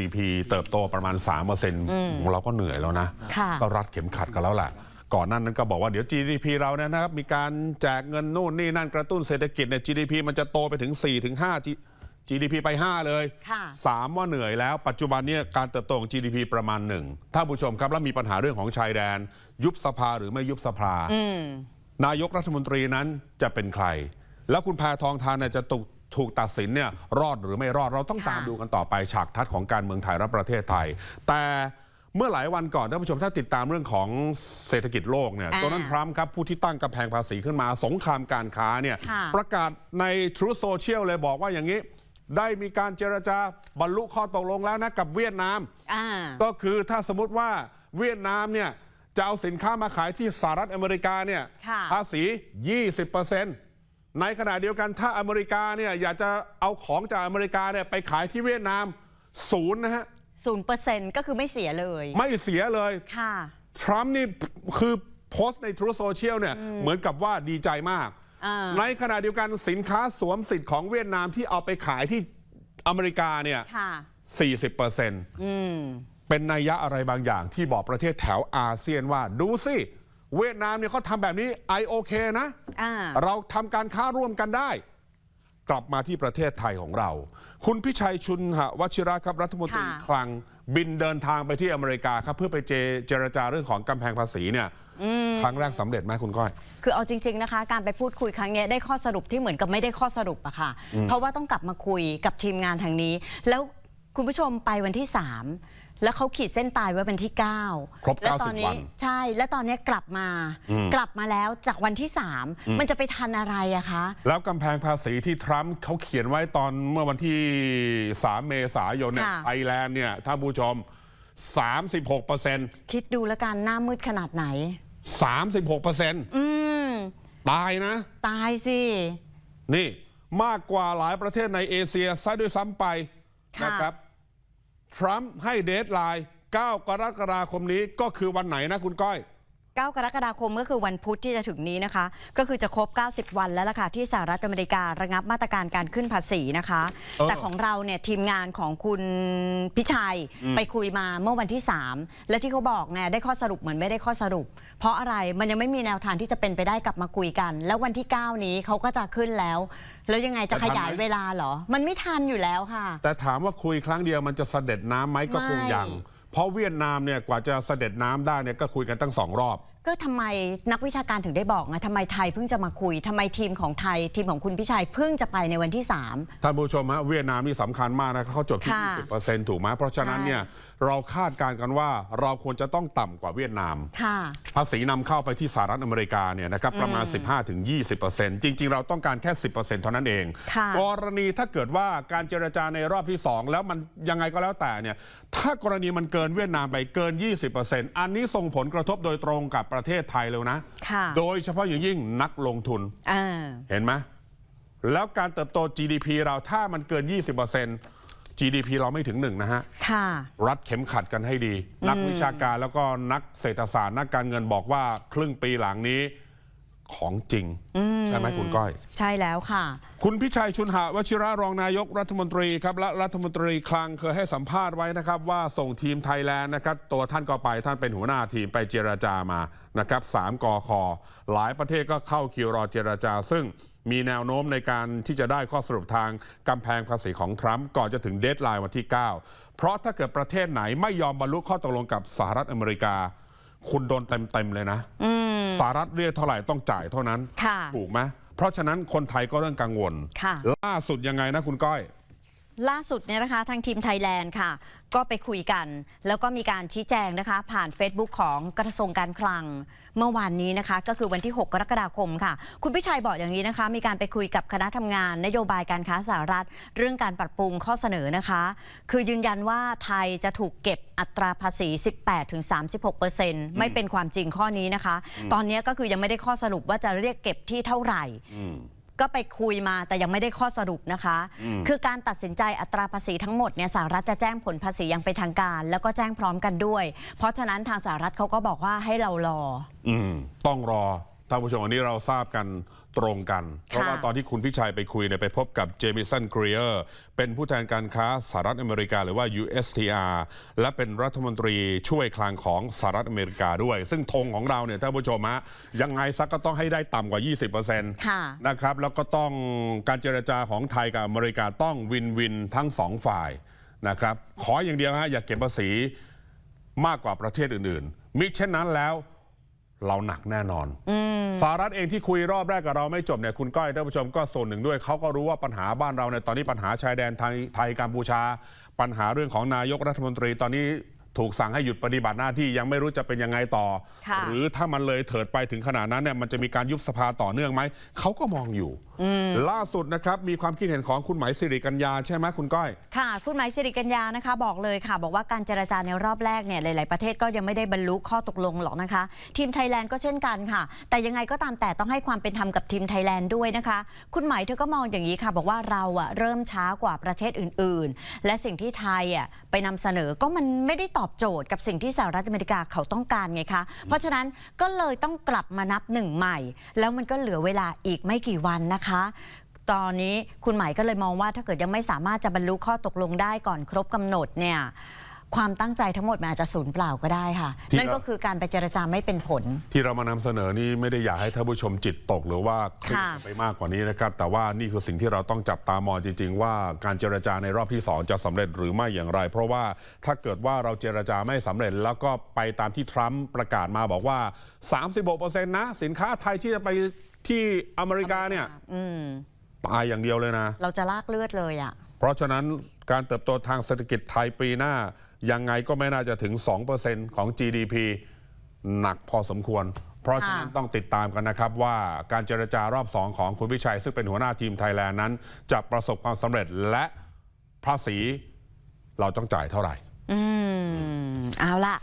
GDP เติบโตประมาณ 3%ของเราก็เหนื่อยแล้วนะค่ะก็รัดเข็มขัดกันแล้วแหละก่อนหนั้นนั้นก็บอกว่าเดี๋ยว GDP เราเนี่ยนะครับ มีการแจกเงินนู่นนี่นั่นกระตุ้นเศรษฐกิจเนี่ย GDP มันจะโตไปถึง 4 ถึง 5 G- GDP ไป 5 เลยค่ะสามว่าเหนื่อยแล้ว ปัจจุบันเนี่ยการเติบโตของ GDP ประมาณหนึ่งถ้าผู้ชมครับ แล้วมีปัญหาเรื่องของชายแดน ยุบสภาหรือไม่ยุบสภาอืมนายกรัฐมนตรีนั้นจะเป็นใคร แล้วคุณแพทองทานเนี่ยจะถูก ถูกตัดสินเนี่ยรอดหรือไม่รอดเราต้องค่ะตามดูกันต่อไปฉากทัศน์ของการเมืองไทยและประเทศไทย แต่เมื่อหลายวันก่อนท่านผู้ชมถ้าติดตามเรื่องของเศรษฐกิจโลกเนี่ยอ่าโดนัลด์ทรัมป์ครับผู้ที่ตั้งกำแพงภาษีขึ้นมาสงครามการค้าเนี่ยค่ะประกาศใน True Social เลยบอกว่าอย่างนี้ ได้มีการเจรจาบรรลุข้อตกลงแล้วนะกับเวียดนามอ่าก็คือถ้าสมมติว่าเวียดนามเนี่ยจะเอาสินค้ามาขายที่สหรัฐอเมริกาเนี่ยค่ะภาษี 20% ในขณะเดียวกันถ้าอเมริกาเนี่ยอยากจะเอาของจากอเมริกาเนี่ยไปขายที่เวียดนามศูนย์นะฮะศูนย์เปอร์เซ็นต์ก็คือไม่เสียเลย ไม่เสียเลยค่ะทรัมป์นี่คือโพสต์ใน True Social เนี่ยเหมือนกับว่าดีใจมากอ่าในขณะเดียวกันสินค้าสวมสิทธิ์ของเวียดนามที่เอาไปขายที่อเมริกาเนี่ยค่ะ40%อืมเป็นนัยยะอะไรบางอย่างที่บอกประเทศแถวอาเซียนว่าดูสิ เวียดนามเนี่ยเขาทำแบบนี้ไอโอเคนะ อ่า เราทำการค้าร่วมกันได้ กลับมาที่ประเทศไทยของเรา คุณพิชัยชุนหวชิระครับรัฐมนตรีค่ะ คลังบินเดินทางไปที่อเมริกาครับเพื่อไปเจเจรจาเรื่องของกำแพงภาษีเนี่ยครั้งแรกสำเร็จไหมคุณก้อย คือเอาจริง ๆนะคะ การไปพูดคุยครั้งเนี้ยได้ข้อสรุปที่เหมือนกับไม่ได้ข้อสรุปอะค่ะ เพราะว่าต้องกลับมาคุยกับทีมงานทางนี้ แล้ว คุณผู้ชมไปวันที่ 3 แล้วเขาขีดเส้นตายไว้วันที่ 9 ครบแล้วตอน90นี้วันใช่ แล้วตอนนี้กลับมา อืม กลับมาแล้วจากวันที่ 3 มันจะไปทันอะไรอะคะ แล้วกำแพงภาษีที่ทรัมป์เขาเขียนไว้ตอนเมื่อวันที่ 3 เมษายนเนี่ยค่ะไทยแลนด์เนี่ยท่านผู้ชม 36เปอร์เซ็นต์คิดดูแล้วกันหน้ามืดขนาดไหน 36เปอร์เซ็นต์อืม ตายนะ ตายสิ นี่มากกว่าหลายประเทศในเอเชียซะด้วยซ้ำไปค่ะ นะครับ ทรัมป์ให้เดทไลน์ 9 กรกฎาคมนี้ก็คือวันไหนนะคุณก้อย 9 กรกฎาคมก็คือวันพุธที่จะถึงนี้นะคะ ก็คือจะครบ 90 วันแล้วล่ะค่ะที่สหรัฐอเมริการะงับมาตรการการขึ้นภาษีนะคะเออแต่ของเราเนี่ยทีมงานของคุณพิชัยไปคุยมาเมื่อวันที่ 3 และที่เขาบอกไงได้ข้อสรุปเหมือนไม่ได้ข้อสรุป เพราะอะไรมันยังไม่มีแนวทางที่จะเป็นไปได้กลับมาคุยกัน แล้ววันที่ 9 นี้เขาก็จะขึ้นแล้ว แล้วยังไงจะขยายเวลาเหรอ มันไม่ทันอยู่แล้วค่ะ แต่ถามว่าคุยครั้งเดียวมันจะเสด็จน้ำไหมก็คงไม่ยัง เพราะเวียดนามเนี่ยกว่าจะเสด็จน้ำได้เนี่ยก็คุยกันตั้งสองรอบ ก็ทำไมนักวิชาการถึงได้บอกไงทำไมไทยเพิ่งจะมาคุยทำไมทีมของไทยทีมของคุณพิชัยเพิ่งจะไปในวันที่ 3 ท่านผู้ชมฮะเวียดนามนี่สำคัญมากนะเขาจบที่ ค่ะ20%ถูกไหมเพราะฉะนั้นใช่เนี่ย เราคาดการณ์กันว่าเราควรจะต้องต่ำกว่าเวียดนาม ค่ะ ภาษีนำเข้าไปที่สหรัฐอเมริกาเนี่ยนะครับประมาณ 15-20%จริง ๆ เราต้องการแค่ 10%เท่านั้นเอง ค่ะ กรณีถ้าเกิดว่าการเจรจาในรอบที่ 2 แล้วมันยังไงก็แล้วแต่เนี่ยถ้ากรณีมันเกินเวียดนามไปเกิน 20%อันนี้ส่งผลกระทบโดยตรงกับประเทศไทยเลยนะ ค่ะโดยเฉพาะอย่างยิ่งนักลงทุน อ่า เห็นไหมแล้วการเติบโต GDP เราถ้ามันเกิน 20% GDP เราไม่ถึงหนึ่งนะฮะ ค่ะ รัดเข็มขัดกันให้ดี นักวิชาการแล้วก็นักเศรษฐศาสตร์นักการเงินบอกว่าครึ่งปีหลังนี้ของจริง ใช่ไหมคุณก้อย ใช่แล้วค่ะ คุณพิชัยชุนหะวชิระรองนายกรัฐมนตรีครับและรัฐมนตรีคลังเคยให้สัมภาษณ์ไว้นะครับ ว่าส่งทีมไทยแลนด์นะครับ ตัวท่านก็ไปท่านเป็นหัวหน้าทีมไปเจรจามานะครับสามกอคอหลายประเทศก็เข้าคิวรอเจรจา ซึ่ง มีแนวโน้มในการที่จะได้ข้อสรุปทางกำแพงภาษีของทรัมป์ก่อนจะถึงเดทไลน์วันที่ 9 เพราะถ้าเกิดประเทศไหนไม่ยอมบรรลุข้อตกลงกับสหรัฐอเมริกา คุณโดนเต็มๆเลยนะสหรัฐเรียกเท่าไหร่ต้องจ่ายเท่านั้นค่ะถูกไหมเพราะฉะนั้นคนไทยก็เริ่มกังวลค่ะล่าสุดยังไงนะคุณก้อย ล่าสุดเนี่ยนะคะทางทีมไทยแลนด์ค่ะ ก็ไปคุยกัน แล้วก็มีการชี้แจงนะคะ ผ่าน Facebook ของกระทรวงการคลังเมื่อวานนี้นะคะ ก็คือวันที่ 6 กรกฎาคมค่ะ คุณพิชัยบอกอย่างนี้นะคะ มีการไปคุยกับคณะทำงาน นโยบายการค้าสหรัฐ เรื่องการปรับปรุงข้อเสนอนะคะ คือยืนยันว่าไทยจะถูกเก็บอัตราภาษี 18-36%ไม่เป็นความจริงข้อนี้นะคะ ตอนนี้ก็คือยังไม่ได้ข้อสรุปว่าจะเรียกเก็บที่เท่าไหร่ ก็ไปคุยมาแต่ยังไม่ได้ข้อสรุปนะคะ คือการตัดสินใจอัตราภาษีทั้งหมดเนี่ยสหรัฐจะแจ้งผลภาษีอยังเป็นทางการ แล้วก็แจ้งพร้อมกันด้วย เพราะฉะนั้นทางสหรัฐเขาก็บอกว่าให้เรารออืมต้องรอ ท่านผู้ชมอันนี้เราทราบกันตรงกัน เพราะว่าตอนที่คุณพิชัยไปคุยเนี่ยไปพบกับเจมิสันกรีเออร์เป็นผู้แทนการค้าสหรัฐอเมริกาหรือว่า USTR และเป็นรัฐมนตรีช่วยคลังของสหรัฐอเมริกาด้วย ซึ่งธงของเราเนี่ยท่านผู้ชมฮะยังไงสักก็ต้องให้ได้ต่ำกว่า 20%ค่ะนะครับแล้วก็ต้องการเจรจาของไทยกับอเมริกาต้องวินวินทั้งสองฝ่ายนะครับขออย่างเดียวฮะอย่าเก็บภาษีมากกว่าประเทศอื่นๆ มิเช่นนั้นแล้ว เราหนักแน่นอนสหรัฐเองที่คุยรอบแรกกับเราไม่จบเนี่ยคุณก้อยท่านผู้ชมก็ส่วนหนึ่งด้วยเขาก็รู้ว่าปัญหาบ้านเราเนี่ยตอนนี้ปัญหาชายแดนไทยไทยกัมพูชา ปัญหาเรื่องของนายกรัฐมนตรีตอนนี้ ถูกสั่งให้หยุดปฏิบัติหน้าที่ยังไม่รู้จะเป็นยังไงต่อ ค่ะ หรือถ้ามันเลยเถิดไปถึงขนาดนั้นเนี่ยมันจะมีการยุบสภาต่อเนื่องไหม เขาก็มองอยู่ ล่าสุดนะครับ มีความคิดเห็นของคุณไหมายสิริกัญญาใช่ไหมคุณก้อย ค่ะ คุณหมายสิริกัญญานะคะ บอกเลยค่ะ บอกว่าการเจรจาในรอบแรกเนี่ยหลาย ๆ ประเทศก็ยังไม่ได้บรรลุข้อตกลงหรอกนะคะ ทีมไทยแลนด์ก็เช่นกันค่ะ แต่ยังไงก็ตามแต่ต้องให้ความเป็นธรรมกับทีมไทยแลนด์ด้วยนะคะ คุณหมายเธอก็มองอย่างนี้ค่ะ บอกว่าเราอะเริ่มช้ากว่าประเทศอื่น ๆ และสิ่งที่ไทยอะไปนำเสนอก็มันไม่ได้ตอบโจทย์กับสิ่งที่สหรัฐอเมริกาเขาต้องการไงคะ เพราะฉะนั้นก็เลยต้องกลับมานับหนึ่งใหม่ แล้วมันก็เหลือเวลาอีกไม่กี่วันนะคะ ตอนนี้คุณหมายก็เลยมองว่าถ้าเกิดยังไม่สามารถจะบรรลุข้อตกลงได้ก่อนครบกำหนดเนี่ย ความตั้งใจทั้งหมดมันอาจจะสูญเปล่าก็ได้ค่ะ ที่นั่นเรา ก็คือการไปเจรจาไม่เป็นผล ที่เรามานำเสนอนี่ไม่ได้อยากให้ท่านผู้ชมจิตตกหรือว่าเครียดค่ะ ไปมากกว่านี้นะครับ แต่ว่านี่คือสิ่งที่เราต้องจับตามองจริง ๆ ว่าการเจรจาในรอบที่สองจะสำเร็จหรือไม่อย่างไร เพราะว่าถ้าเกิดว่าเราเจรจาไม่สำเร็จ แล้วก็ไปตามที่ทรัมป์ประกาศมาบอกว่า 36%นะสินค้าไทยที่จะไปที่อเมริกาเนี่ยอืม ตายอย่างเดียวเลยนะ เราจะลากเลือดเลยอะ เพราะฉะนั้นการเติบโตทางเศรษฐกิจไทยปีหน้า ยังไงก็ไม่น่าจะถึง 2%ของ GDP หนักพอสมควร เพราะฉะนั้นต้องติดตามกันนะครับว่าการเจรจารอบ2ของคุณวิชัย ซึ่งเป็นหัวหน้าทีมไทยแลนด์นั้น จะประสบความสำเร็จและภาษีเราต้องจ่ายเท่าไหร่ อืม เอาละ